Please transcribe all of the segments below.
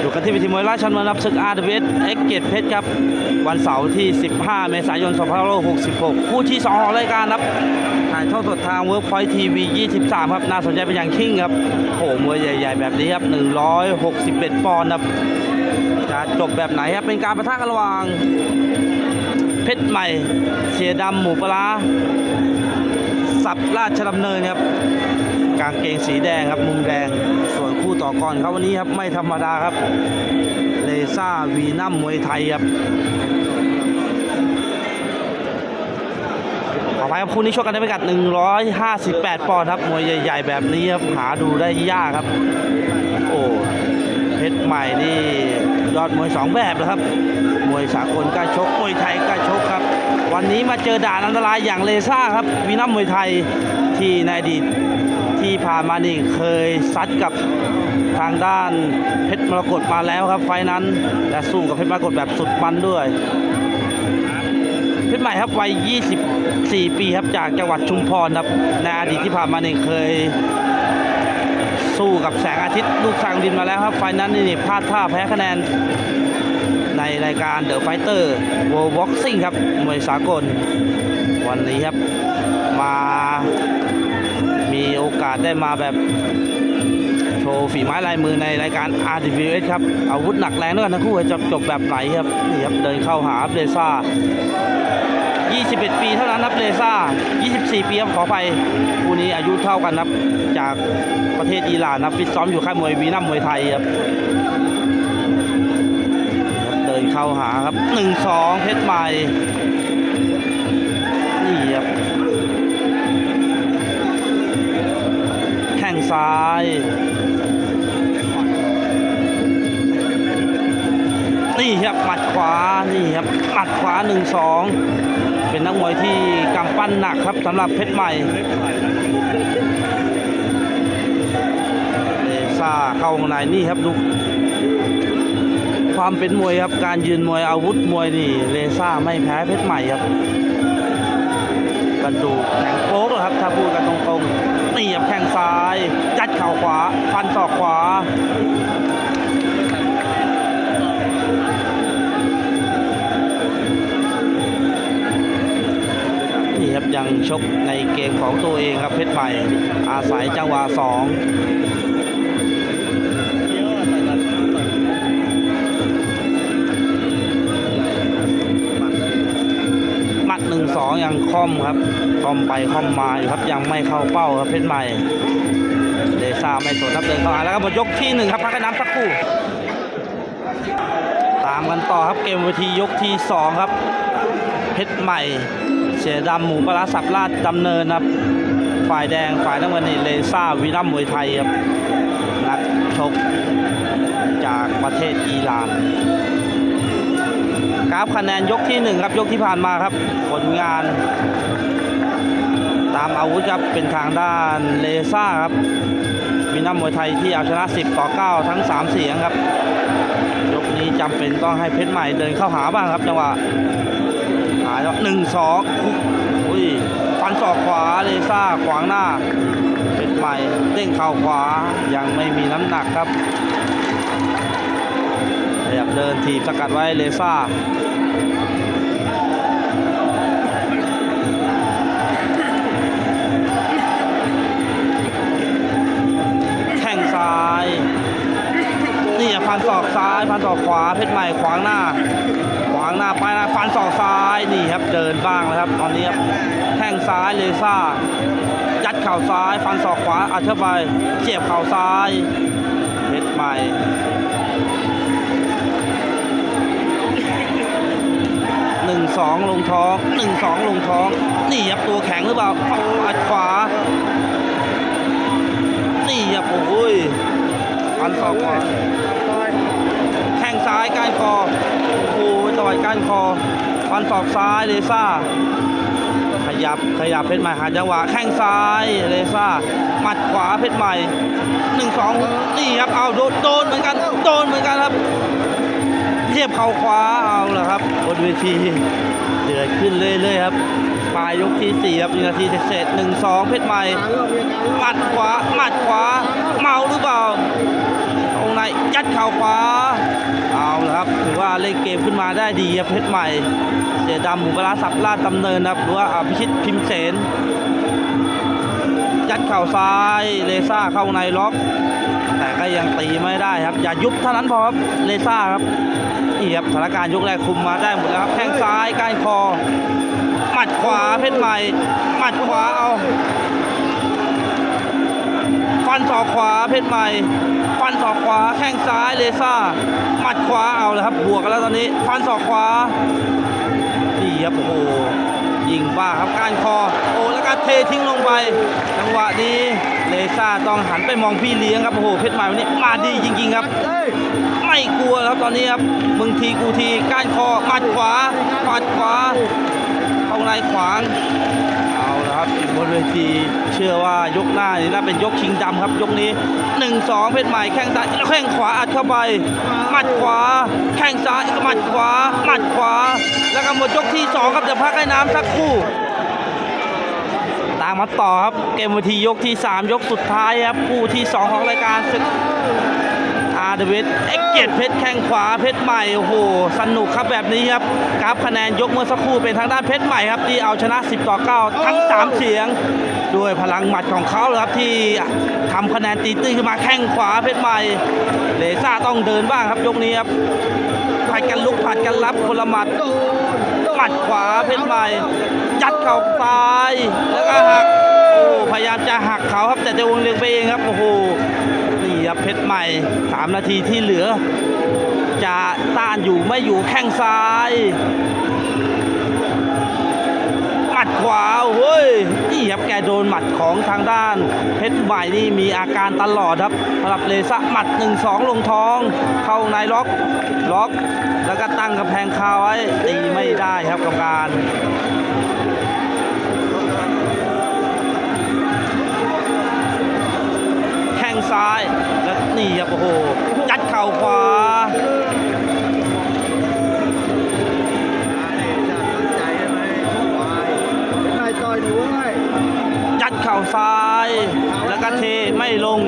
อยู่กันที่วิธีมวยราชดำเนินรับศึก RWS เอ็กเกตเพชรครับ วันเสาร์ที่ 15 เมษายน 2566 คู่ที่ 2 ของรายการครับถ่ายทอดสดทาง Workpoint TV 23 ครับ น่าสนใจเป็นอย่างยิ่งครับโหมวยใหญ่ ๆ แบบนี้ครับ 161 ปอนด์ครับ จะจบแบบไหนครับ เป็นการประทะกันระหว่าง เพชรใหม่ เสียดำหมูปลาร้าสับราชดำเนินครับ กางเกงสีแดงครับมุมแดง ส่วนคู่ต่อก่อนครับวันนี้ครับไม่ธรรมดาครับ เลซ่าวีนัมมวยไทยครับขออภัยครับคู่นี้ชกกันในพิกัด 158 ปอนด์ครับ มวยใหญ่ ๆ แบบนี้ครับหาดูได้ยากครับ โอ้เพชรใหม่นี่ยอดมวยสองแบบนะครับ มวยสากลกล้าชก มวยไทยกล้าชกครับ วันนี้มาเจอด่านอันตรายอย่างเลซ่าครับวีนัมมวยไทย ที่ในอดีตที่ผ่านมานี่เคยซัดกับทางด้านเพชรมรกตมาแล้วครับ ไฟนั้นและสู้กับเพชรมรกตแบบสุดมันด้วยเพชรใหม่ครับวัย 24 ปีครับจากจังหวัดชุมพรครับในอดีตที่ผ่านมานี่เคย สู้กับแสงอาทิตย์ลูกสร้างดินมาแล้วครับ ไฟนั้นนี่พลาดท่าแพ้คะแนนในรายการ The Fighter World Boxing ครับมวยสากล วันนี้ครับมา มีโอกาสได้มาแบบโชว์ฝีไม้ลายมือในรายการ RWS ครับ อาวุธหนักแรงด้วยกันทั้งคู่จะจบแบบไหนครับนี่ครับเดินเข้าหาเบซ่า 21 ปีเท่านั้นครับเลซ่า 24 ปีครับขอไปคู่นี้อายุเท่ากันครับ จากประเทศอิหร่านครับฟิตซ้อมอยู่ค่ายมวยวีนัมมวยไทยครับครับเดินเข้าหาครับ 1-2 เพชรใหม่า 1-2 เป็นนักมวยที่กำปั้นหนักครับสำหรับเพชรใหม่เลซ่าเข้าข้างในนี่ครับดูความเป็นมวยครับการยืนมวยอาวุธมวยนี่เลซ่าไม่แพ้เพชรใหม่ครับกระดูกแข็งโป๊กครับถ้าพูดกันตรงๆนี่ครับแข้งซ้ายยัดเข่าขวา ฟันศอกขวา ยังชกในเกมของตัวเองครับเพชรใหม่ อาศัยจังหวะสองมัดหนึ่งสองยังค่อมครับค่อมไปค่อมมาอยู่ครับยังไม่เข้าเป้าครับเพชรใหม่เดซ่าไม่สนครับเดินเข้าหาแล้วครับหมดยกที่หนึ่งครับพักน้ำสักครู่ตามกันต่อครับเกมเวทียกที่สองครับ เพชรใหม่ เสียดำหมูปลาสับลาดดำเนินครับ ฝ่ายแดงฝ่ายน้ำเงินนี่เลซ่าวีนัมมวยไทยครับนักชกจากประเทศอิหร่านกราฟคะแนนยกที่หนึ่งครับยกที่ผ่านมาครับ ผลงาน ตามอาวุธครับเป็นทางด้านเลซ่าครับวีนัมมวยไทยที่เอาชนะ 10 ต่อ 9 ทั้ง 3 เสียงครับ ยกนี้จำเป็นต้องให้เพชรใหม่เดินเข้าหาบ้างครับจังหวะ แล้วหนึ่งสองอุ้ยฟันศอกขวาเลซ่าขวางหน้าเป็นใหม่เด้งเข่าขวายังไม่มีน้ำหนักครับขยับเดินทีบสกัดไว้เลซ่าแข้งซ้าย ฟันศอกซ้าย ฟันศอกขวาเพชรใหม่ขวางหน้า ขวางหน้าไปนะฟันศอกซ้ายนี่ครับเดินบ้างแล้วครับ ตอนนี้ครับแข้งซ้ายเลซ่ายัดเข่าซ้าย ฟันศอกขวาอัดเข้าไปเสียบเข่าซ้ายเพชรใหม่หนึ่งสองลงท้องหนึ่งสองลงท้องนี่ครับตัวแข็งหรือเปล่าอัดขวานี่ครับโอ้ยฟันศอกขวา ซ้ายก้านคอโอ้โหต่อยก้านคอฟันศอกซ้ายเลซ่า ขยับขยับเพชรใหม่หาจังหวะแข้งซ้ายเลซ่าหมัดขวาเพชรใหม่หนึ่งสองนี่ครับเอาโดนโดนเหมือนกันโดนเหมือนกันครับเทียบเข่าขวาเอาละครับบนเวทีเดือดขึ้นเรื่อยๆครับปลายยกที่สี่ครับหนึ่งนาทีเศษหนึ่งสองเพชรใหม่หมัดขวาหมัดขวาเมาหรือเปล่าตรงในยัดเข่าขวา ว่าเล่นเกมขึ้นมาได้ดีครับเพชรใหม่เจดำหมูกระลาสับลาดตำเนินครับหรือว่าอภิชิตพิมเสนยัดเข่าซ้ายเลซ่าเข้าในล็อกแต่ก็ยังตีไม่ได้ครับ อย่ายุบเท่านั้นพอครับเลซ่าครับนี่ครับสถานการณ์ยกแรกคุมมาได้หมดแล้วครับแข้งซ้ายก้านคอหมัดขวาเพชรใหม่หมัดขวาเอา ฟันศอกขวาเพชรใหม่ ฟันศอกขวาแข้งซ้ายเลซ่า หมัดขวาเอาเลยครับบวกกันแล้วตอนนี้ ฟันศอกขวานี่ครับโอ้โหยิงบ้าครับก้านคอ โอ้แล้วก็เททิ้งลงไปจังหวะนี้เลซ่าต้องหันไปมองพี่เลี้ยงครับโอ้โหเพชรใหม่วันนี้มาดีจริง ๆ ครับไม่กลัวครับตอนนี้ครับมึงทีกูทีก้านคอหมัดขวาหมัดขวาเข้าในขวาง เวทีเชื่อว่ายกหน้านี่น่าเป็นยกชิงดำครับ ยกนี้ 1 2 เพชรใหม่แข้งซ้ายแล้วแข้งขวาอัดเข้าไปหมัดขวา แข้งซ้ายหมัดขวาหมัดขวา แล้วก็หมดยกที่สองครับเดี๋ยวพักให้น้ำสักครู่ตามมาต่อครับ เกมเวทียกที่ 3 ยกสุดท้ายครับคู่ที่ 2 ของรายการศึกาเดวิดเอ็กเกตเพชรแข้งขวาเพชรใหม่โอ้โหสนุกครับแบบนี้ครับกราฟคะแนนยกเมื่อสักครู่เป็นทางด้านเพชรใหม่ครับที่เอาชนะ 10 ต่อ 9 ทั้ง 3 เสียง ด้วยพลังหมัดของเขาเลยครับที่ทำคะแนนตีตื้นขึ้นมาแข้งขวาเพชรใหม่เลซ่าต้องเดินบ้างครับยกนี้ครับผัดกันลุกผัดกันรับคนละหมัดหมัดขวาเพชรใหม่ยัดเข่าซ้ายแล้วก็หักโอ้พยายามจะหักเขาครับแต่จะวงเลียงไปเองครับโอ้โห ครับเพชรใหม่ 3 นาทีที่เหลือ จะต้านอยู่ไม่อยู่แข้งซ้ายหมัดขวาเฮ้ยนี่ครับแกโดนหมัดของทางด้าน เพชรใหม่นี่มีอาการตลอดครับสำหรับเลซ่าหมัด 1 2 ลงท้อง เข้าในล็อกล็อก แล้วก็ตั้งกำแพงคาไว้ตีไม่ได้ครับกรรมการ แล้วก็เทไม่ลง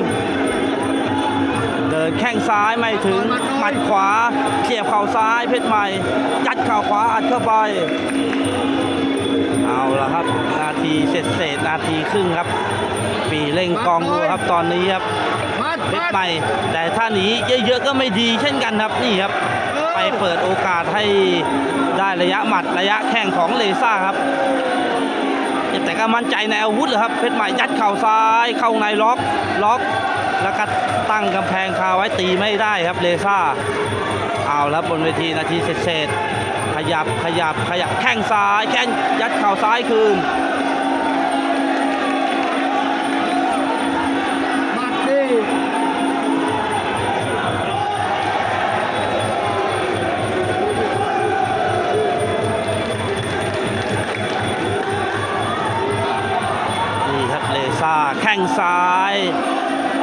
เดินแข้งซ้ายไม่ถึงหมัดขวาเสียบเข่าซ้ายเพชรใหม่ยัดเข่าขวาอัดเข้าไป เอาละครับ นาทีเสร็จเศษนาทีครึ่งครับ ปีเร่งกองดูครับตอนนี้ครับเพชรใหม่แต่ถ้าหนีเยอะๆก็ไม่ดีเช่นกันครับนี่ครับ ไปเปิดโอกาสให้ได้ระยะหมัดระยะแข้งของเลซ่าครับ แต่ก็มั่นใจในอาวุธเลยครับเพชรใหม่ยัดเข่าซ้ายเข้าในล็อกล็อก แล้วก็ตั้งกำแพงคาไว้ตีไม่ได้ครับเลซ่าเอาแล้วบนเวทีนาทีเศษขยับขยับขยับแข้งซ้ายแข้งยัดเข่าซ้ายคืน ซ่าแข้งซ้าย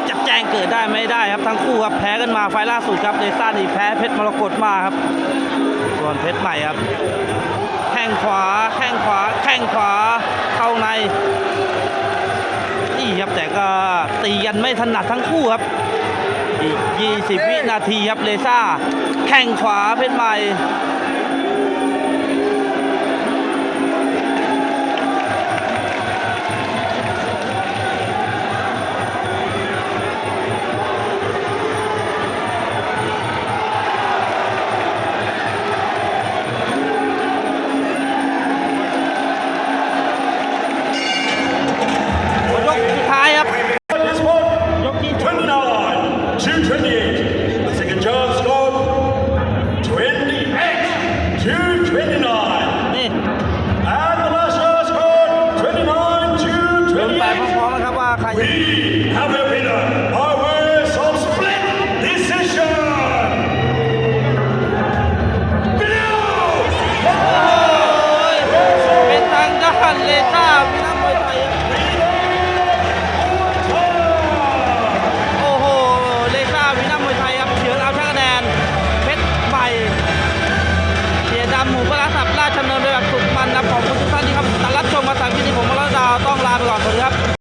จะแจ้งเกิดได้ไม่ได้ครับทั้งคู่ครับแพ้กันมาไฟล่าสุดครับเลซ่านี่แพ้เพชรมรกตมาครับ ส่วนเพชรใหม่ครับ แข้งขวาแข้งขวาแข้งขวาเข้าในนี่ครับแต่ก็ตีกันไม่ถนัดทั้งคู่ครับอีก 20 วินาทีครับเลซ่า แข้งขวาเพชรใหม่